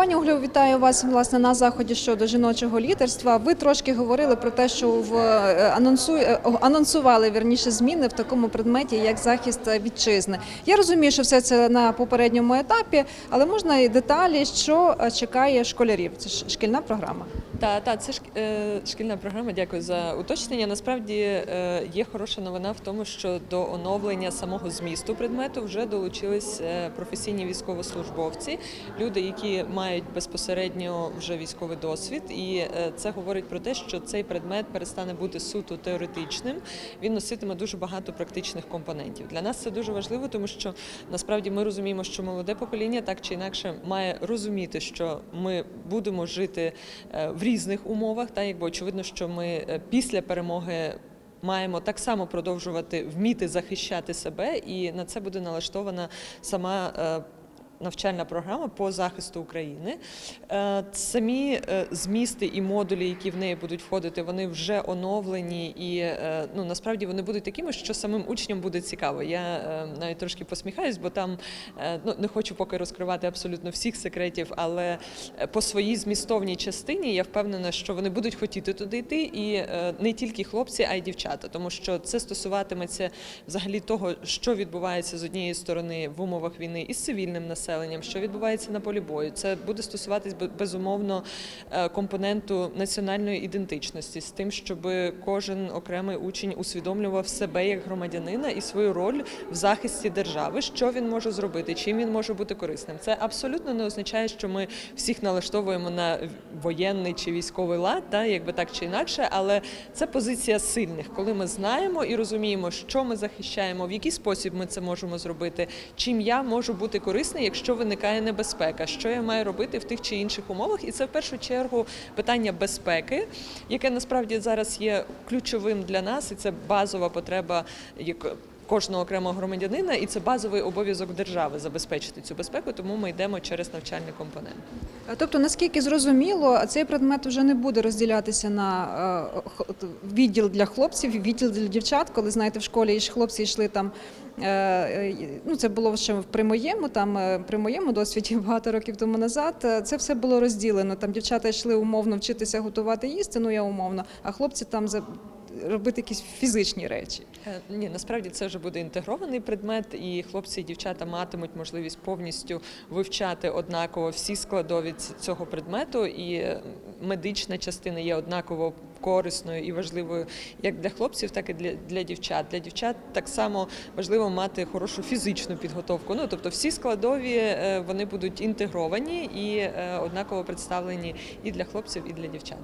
Пані Углю, вітаю вас власне на заході щодо жіночого лідерства. Ви трошки говорили про те, що в е, анонсу... е, анонсували вірніше зміни в такому предметі, як захист вітчизни. Я розумію, що все це на попередньому етапі, але можна і деталі, що е, чекає школярів. Це шкільна програма. Та, та це шк- е, шкільна програма. Дякую за уточнення. Насправді е, є хороша новина в тому, що до оновлення самого змісту предмету вже долучились е, професійні військовослужбовці, люди, які мають безпосередньо вже військовий досвід, і це говорить про те, що цей предмет перестане бути суто теоретичним. Він носитиме дуже багато практичних компонентів. Для нас це дуже важливо, тому що насправді ми розуміємо, що молоде покоління так чи інакше має розуміти, що ми будемо жити в різних умовах. Та якби очевидно, що ми е, після перемоги. Маємо так само продовжувати вміти захищати себе, і на це буде налаштована сама е, навчальна програма по захисту України. Е, Самі е, змісти і модулі, які в неї будуть входити, вони вже оновлені, і е, ну насправді вони будуть такими, що самим учням буде цікаво. Я навіть трошки посміхаюсь, бо там ну не хочу поки розкривати абсолютно всіх секретів, але по своїй змістовній частині я впевнена, що вони будуть хотіти туди йти, і не тільки хлопці, а й дівчата, тому що це стосуватиметься взагалі того, що відбувається з однієї сторони в умовах війни із цивільним населенням, що відбувається на полі бою. Це буде стосуватись бе- безумовно е, компоненту національної ідентичності з тим, щоб кожен окремий учень усвідомлював себе як громадянина і свою роль в захисті держави, що він може зробити, чим він може бути корисним. Це абсолютно не означає, що ми всіх налаштовуємо на воєнний чи військовий лад, та якби так чи інакше, але це позиція сильних, коли ми знаємо і розуміємо, що ми захищаємо, в який спосіб ми це можемо зробити, чим я можу бути корисний, якщо виникає небезпека, що я маю робити в тих чи інших умовах, і це в першу чергу питання безпеки, яке насправді зараз є ключовим для нас, і це базова потреба як кожного окремого громадянина, і це базовий обов'язок держави забезпечити цю безпеку, тому ми йдемо через навчальний компонент. Тобто, наскільки зрозуміло, цей предмет вже не буде розділятися на е, відділ для хлопців, відділ для дівчат. Коли знаєте, в школі ж хлопці йшли там. е, е, Ну, це було ще при моєму, там при моєму досвіді багато років тому назад. Це все було розділено. Там дівчата йшли умовно вчитися готувати їсти, ну я умовно, а хлопці там за робити якісь фізичні речі. Е, Ні, насправді це вже буде інтегрований предмет, і хлопці і дівчата матимуть можливість повністю вивчати однаково всі складові цього предмету, і е, медична частина є однаково корисною і важливою як для хлопців, так і для, для дівчат. Для дівчат так само важливо мати хорошу фізичну підготовку. Ну тобто, всі складові е, вони будуть інтегровані і однаково представлені і для хлопців, і для дівчат.